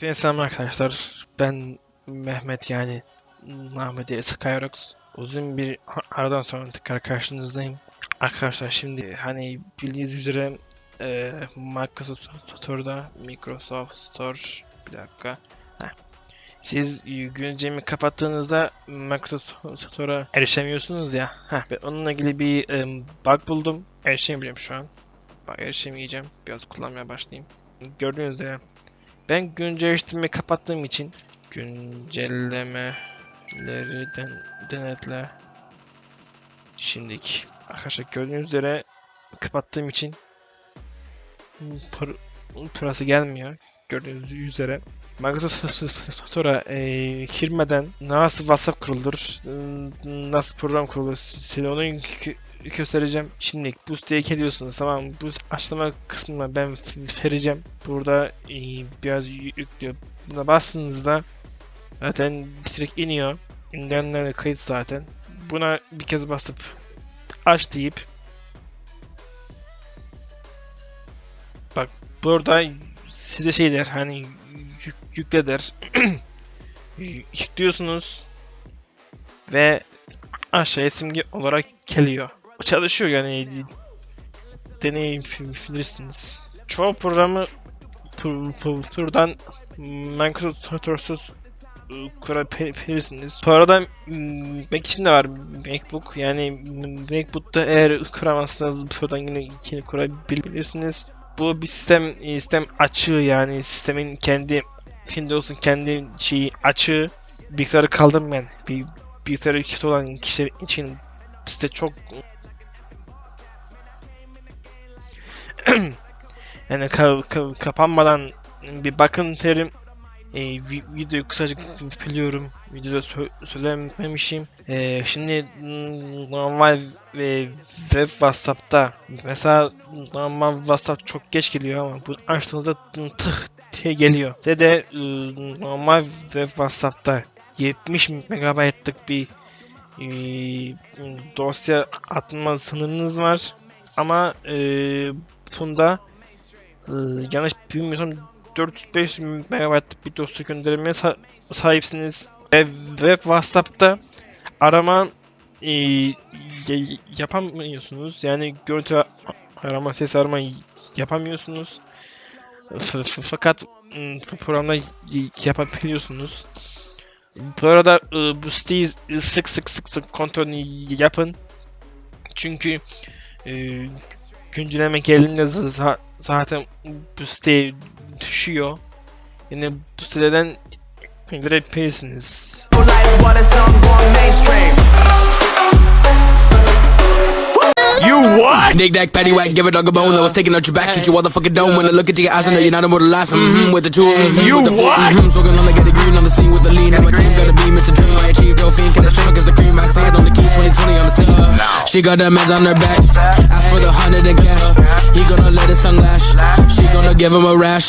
Hepinize selam arkadaşlar. Ben Mehmet yani Ahmet Skyrox. Uzun bir aradan sonra tekrar karşınızdayım. Arkadaşlar şimdi hani bildiğiniz üzere e, Microsoft Store'da Microsoft Store bir dakika. Heh. Siz güncemi kapattığınızda Microsoft Store'a erişemiyorsunuz ya. Heh. Ve onunla ilgili bir e, bug buldum. Erişemeyeceğim şu an. Bak erişemeyeceğim. Biraz kullanmaya başlayayım. Gördüğünüz üzere ben güncelleştirmeyi kapattığım için güncellemeleri den denetle şimdiki arkadaşlar gördüğünüz üzere kapattığım için pır- gelmiyor. Gördüğünüz üzere. Microsoft Store'a e, girmeden nasıl WhatsApp kurulur, e, nasıl program kurulur size onu gö- göstereceğim. Şimdi bu siteye geliyorsunuz tamam? Bu açıklama kısmına ben vereceğim. Burada e, biraz yü- yüklüyor. Buna bastığınızda zaten direkt iniyor. İndirenlerle kayıt zaten. Buna bir kez basıp aç deyip bak burada size şey der hani yük, yükle der. Yüklüyorsunuz ve aşağıya simge olarak geliyor. Çalışıyor yani deneyebilirsiniz. Çoğu programı tur- tur- turdan Microsoft Store'suz ıı, kurabilirsiniz. Bu arada m, Mac için de var MacBook. Yani MacBook'ta eğer kuramazsanız buradan yine, yine kurabilirsiniz. Bu bir sistem sistem açığı yani sistemin kendi Windows'un kendi şeyi açığı bilgisayarı kaldırmayan bir bilgisayarı kötü olan kişiler için site çok yani ka- ka- kapanmadan bir bakın derim. E, vi- videoyu kısaca biliyorum. Videoda sö- söylememişim. E, şimdi normal ve web WhatsApp'ta mesela normal WhatsApp çok geç geliyor ama bu açtığınızda tıh diye geliyor. Ve de ıı, normal web WhatsApp'ta 70 MB'lık bir e, dosya atma sınırınız var. Ama e, bunda e, yanlış bilmiyorsam 405 MB'lık bir dosya göndermeye sa- sahipsiniz. Ve web WhatsApp'ta arama e, yapamıyorsunuz. Yani görüntü arama, ses arama yapamıyorsunuz. F- fakat programda yapabiliyorsunuz. Bu arada e, bu siteyi sık sık sık sık kontrolünü yapın. Çünkü e, güncelleme geldiğinde za- zaten bu site düşüyor. Yani bu siteden indirebilirsiniz. You what? Dig that patty whack, give a dog a bone. I was taking out your back, hit you all the fucking dome. When I look at your eyes, I know you're not about to last. Mm-hmm, with the two, mm-hmm, You with the what? mm-hmm, smoking on the get a green on the scene with the lean. And my team got a beam, it's a dream. I achieved Delphine, catastrophic as the cream. I said on the key, 2020 on the scene. She got meds on her back. For the hundred and cash. He gonna let his tongue lash. She gonna give him a rash.